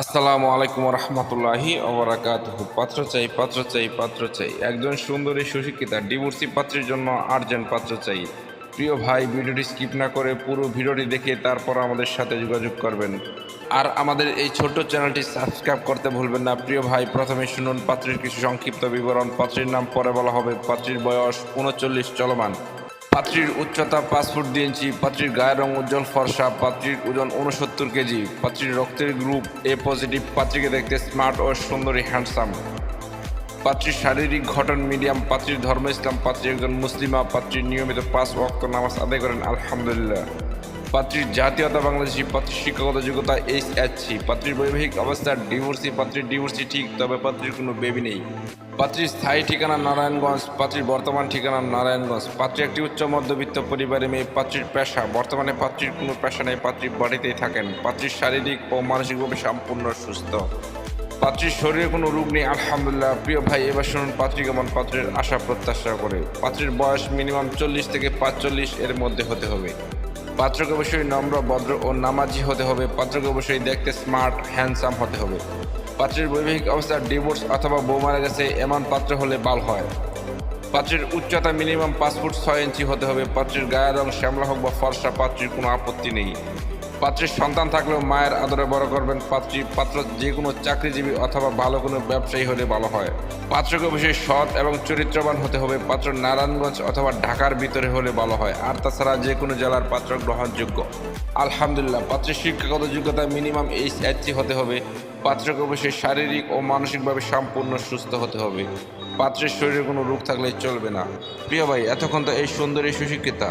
আসসালামু আলাইকুম রহমতুল্লাহি অবরাকাত পাত্র চাই পাত্র চাই পাত্র চাই। একজন সুন্দরী, সুশিক্ষিতা, ডিভোর্সি পাত্রের জন্য আর্জেন্ট পাত্র চাই। প্রিয় ভাই, ভিডিওটি স্কিপ না করে পুরো ভিডিওটি দেখে তারপর আমাদের সাথে যোগাযোগ করবেন। আর আমাদের এই ছোট্ট চ্যানেলটি সাবস্ক্রাইব করতে ভুলবেন না। প্রিয় ভাই, প্রথমে শুনুন পাত্রীর কিছু সংক্ষিপ্ত বিবরণ। পাত্রীর নাম পরে বলা হবে। পাত্রীর বয়স উনচল্লিশ, চলমান। পাত্রীর উচ্চতা পাঁচ ফুট দুই ইঞ্চি, পাত্রীর গায়ের রং উজ্জ্বল ফর্সা, পাত্রীর ওজন উনসত্তর কেজি। পাত্রীর রক্তের গ্রুপ এ পজিটিভ পাত্রীকে দেখতে স্মার্ট ও সুন্দরী হ্যান্ডসাম পাত্রীর শারীরিক ঘটন মিডিয়াম পাত্রীর ধর্ম ইসলাম, পাত্রী একজন মুসলিমা পাত্রীর নিয়মিত পাঁচ ওয়াক্ত নামাজ আদায় করেন, আলহামদুলিল্লাহ। পাত্রীর জাতীয়তা বাংলাদেশি, পাত্রীর শিক্ষাগত যোগ্যতা এইচ সি পাত্রীর বৈবাহিক অবস্থা ডিভোর্সি, পাত্রীর ডিভোর্সি ঠিক, তবে পাত্রীর কোনো বেবি নেই। পাত্রীর স্থায়ী ঠিকানা নারায়ণগঞ্জ, পাত্রীর বর্তমান ঠিকানা নারায়ণগঞ্জ। পাত্রী একটি উচ্চ মধ্যবিত্ত পরিবারে মেয়ে, পাত্রীর পেশা, বর্তমানে পাত্রীর কোনো পেশা নেই, পাত্রী বাড়িতেই থাকেন। পাত্রীর শারীরিক ও মানসিকভাবে সম্পূর্ণ সুস্থ। পাত্রীর শরীরে কোনো রোগ নেই, আলহামদুলিল্লাহ। প্রিয় ভাই, এবার শুনুন পাত্রী কেমন, পাত্রের আশা প্রত্যাশা করে। পাত্রীর বয়স মিনিমাম চল্লিশ থেকে পাঁচচল্লিশ এর মধ্যে হতে হবে। পাত্রকে অবশ্যই নম্র, ভদ্র ও নামাজি হতে হবে। পাত্রকে অবশ্যই দেখতে স্মার্ট হ্যান্ডসাম হতে হবে। পাত্রের বৈবাহিক অবস্থা ডিভোর্স অথবা বউ মারা গেছে, এমন পাত্র হলে বাল হয়। পাত্রের উচ্চতা মিনিমাম পাঁচ ফুট ছয় ইঞ্চি হতে হবে। পাত্রের গায়ের রং শ্যামলা হোক বা ফর্সা, পাত্রের কোনো আপত্তি নেই। পাত্রের সন্তান থাকলেও মায়ের আদরে বড় করবেন পাত্রী, পাত্র যে কোনো চাকরিজীবী অথবা ভালো কোনো ব্যবসায়ী হলে ভালো হয়। পাত্রকে অবশ্যই সৎ এবং চরিত্রবান হতে হবে। পাত্র নারায়ণগঞ্জ অথবা ঢাকার ভিতরে হলে ভালো হয়। আর তাছাড়া যে কোনো জেলার পাত্র গ্রহণযোগ্য। আলহামদুলিল্লাহ, পাত্রের শিক্ষাগত যোগ্যতা মিনিমাম এইচ এসসি হতে হবে। পাত্রকে অবশ্যই শারীরিক ও মানসিকভাবে সম্পূর্ণ সুস্থ হতে হবে। পাত্রের শরীরে কোনো রোগ থাকলে চলবে না। প্রিয় ভাই, এতক্ষণ তো এই সুন্দরী সুশিক্ষিতা।